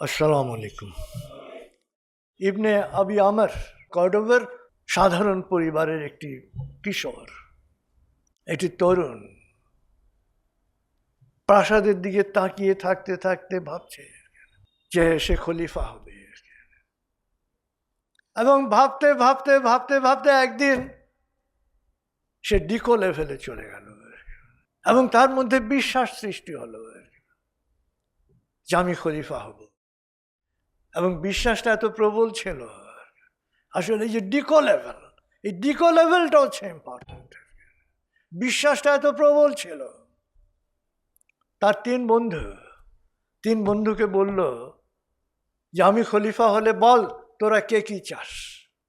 আসসালামু আলাইকুম। ইবনে আবি আমার কর্ডোভের সাধারণ পরিবারের একটি কিশোর। একটি তরুণ। প্রাসাদের দিকে তাকিয়ে থাকতে থাকতে ভাবছে যে সে খলিফা হবে। এবং ভাবতে ভাবতে ভাবতে ভাবতে একদিন সে ডিকো লেভেলে চলে গেল। এবং তার মধ্যে বিশ্বাস সৃষ্টি হলো। যে আমি খলিফা হব। এবং বিশ্বাসটা এত প্রবল ছিল। আসলে এই যে ডিকো লেভেল, এই ডিকো লেভেলটা হচ্ছে ইম্পর্টেন্ট বিশ্বাসটা এত প্রবল ছিল। তার তিন বন্ধু, তিন বন্ধুকে বলল যে, আমি খলিফা হলে বল, তোরা কে কি চাস?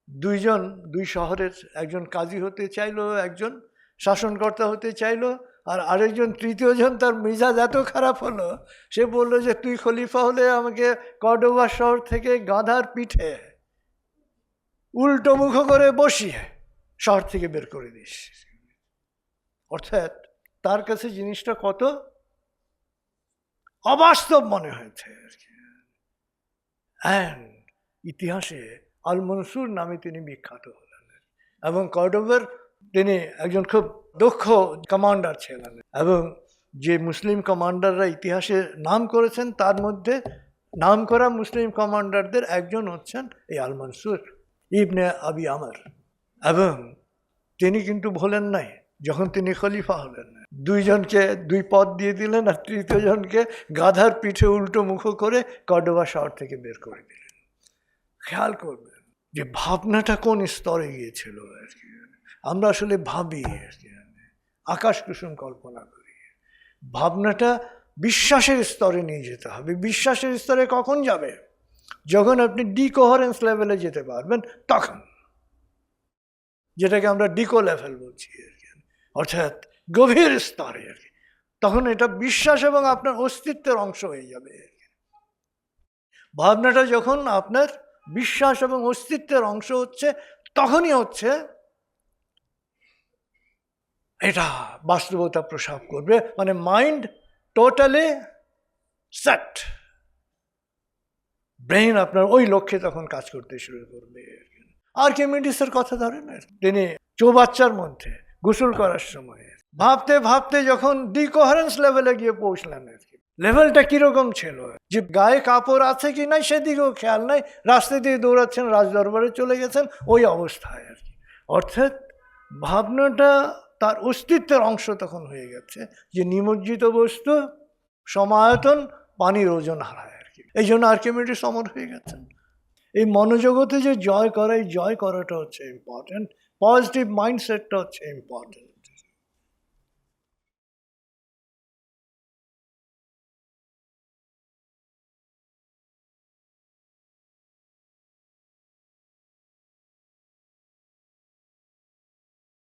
দুইজন, দুই শহরের একজন কাজী হতে চাইলো, একজন শাসনকর্তা হতে চাইলো আর আরেকজন তৃতীয়জন তার মিজাজ এত খারাপ হলো, সে বলল যে, তুই খলিফা হলে আমাকে কর্ডোবা শহর থেকে গাধার পিঠে উল্টো মুখ করে বসিয়ে শহর থেকে বের করে দিস। অর্থাৎ তার কাছে জিনিসটা কত? অবাস্তব মনে হয়েছে আর কি। ইতিহাসে আল মনসুর নামে তিনি বিখ্যাত হলেন। এবং কর্ডোভের তিনি একজন খুব দক্ষ কমান্ডার ছিলেন এবং যে মুসলিম কমান্ডাররা ইতিহাসে নাম করেছেন, তার মধ্যে নাম করা মুসলিম কমান্ডারদের একজন হচ্ছেন এই আল মনসুর ইবনে আবি আমর। এবং তিনি কিন্তু ভোলেন নাই, যখন তিনি খলিফা হলেন। দুইজনকে দুই পদ দিয়ে দিলেন আর তৃতীয় জনকে গাধার পিঠে উল্টো মুখ করে কডোবা শহর থেকে বের করে দিলেন। খেয়াল করবেন যে ভাবনাটা কোন স্তরে গিয়েছিল আর কি? আমরা আসলে ভাবি আর কি আকাশ কুসুম কল্পনা করি। ভাবনাটা বিশ্বাসের স্তরে নিয়ে যেতে হবে। বিশ্বাসের স্তরে কখন যাবে? যখন আপনি ডিকোহারেন্স লেভেলে যেতে পারবেন, তখন। যেটাকে আমরা ডিকো লেভেল বলছি আর কি, অর্থাৎ গভীর স্তরে আর কি। তখন এটা বিশ্বাস এবং আপনার অস্তিত্বের অংশ হয়ে যাবে আর কি। ভাবনাটা যখন আপনার বিশ্বাস এবং অস্তিত্বের অংশ হচ্ছে, তখনই হচ্ছে এটা বাস্তবতা প্রসাব করবে। মানে মাইন্ড টোটালি সেট ব্রেন আপনার ওই লক্ষ্যে তখন কাজ করতে শুরু করবে। আর্কিমিডিসের কথা ধরেন তিনি চৌবাচ্চার মধ্যে গোসল করার সময় ভাবতে ভাবতে যখন ডিকোহারেন্স লেভেলে গিয়ে পৌঁছলেন আর কি লেভেলটা কীরকম ছিল? যে গায়ে কাপড় আছে কি নাই সেদিকেও খেয়াল নাই। রাস্তা দিয়ে দৌড়াচ্ছেন, রাজদরবারে চলে গেছেন, ওই অবস্থায় আর কি। অর্থাৎ ভাবনাটা তার অস্তিত্বের অংশ তখন হয়ে গেছে যে নিমজ্জিত বস্তু, সমায়তন, পানির ওজন হারায় আর কি। এই জন্য আর্কিমিডিস অমর হয়ে গেছেন। এই মনোজগতে যে জয় করা এই জয় করাটা হচ্ছে ইম্পর্টেন্ট পজিটিভ মাইন্ডসেটটা হচ্ছে ইম্পর্টেন্ট